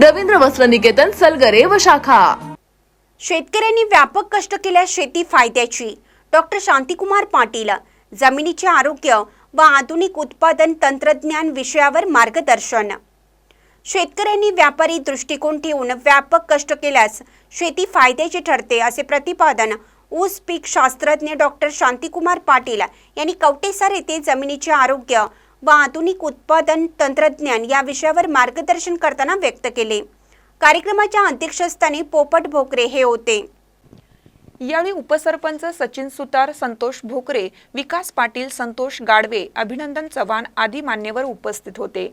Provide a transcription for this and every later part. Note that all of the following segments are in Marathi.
रवींद्र वस्त्र निकेतन सलगरे व शाखा. शेतकऱ्यांनी व्यापक कष्ट केल्यास शेती फायद्याची. डॉक्टर शांतिकुमार पाटील जमिनीचे आरोग्य व आधुनिक उत्पादन तंत्रज्ञान विषयावर मार्गदर्शन. शेतकऱ्यांनी व्यापारी दृष्टिकोन ठेवून व्यापक कष्ट केल्यास शेती फायद्याची ठरते असे प्रतिपादन ऊस पीक शास्त्रज्ञ डॉक्टर शांतिकुमार पाटील यांनी कवटेसर येथे जमिनीचे आरोग्य व आधुनिक उत्पादन तंत्रज्ञान या विषयावर मार्गदर्शन करताना व्यक्त केले. कार्यक्रमाच्या अध्यक्षस्थानी पोपट भोकरे हे होते. यावेळी उपसरपंच सचिन सुतार संतोष भोकरे विकास पाटील संतोष गाडवे अभिनंदन चव्हाण आदी मान्यवर उपस्थित होते.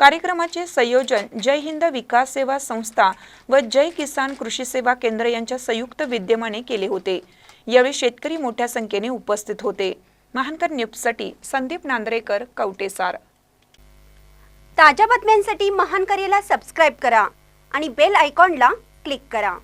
कार्यक्रमाचे संयोजन जय हिंद विकास सेवा संस्था व जय किसान कृषी सेवा केंद्र यांच्या संयुक्त विद्यमाने केले होते. यावेळी शेतकरी मोठ्या संख्येने उपस्थित होते. महानकर न्यूजसाठी संदीप नांद्रेकर कवटेसार. ताज्या बातम्यांसाठी महानकरेला सबस्क्राईब करा आणि बेल आयकॉनला क्लिक करा.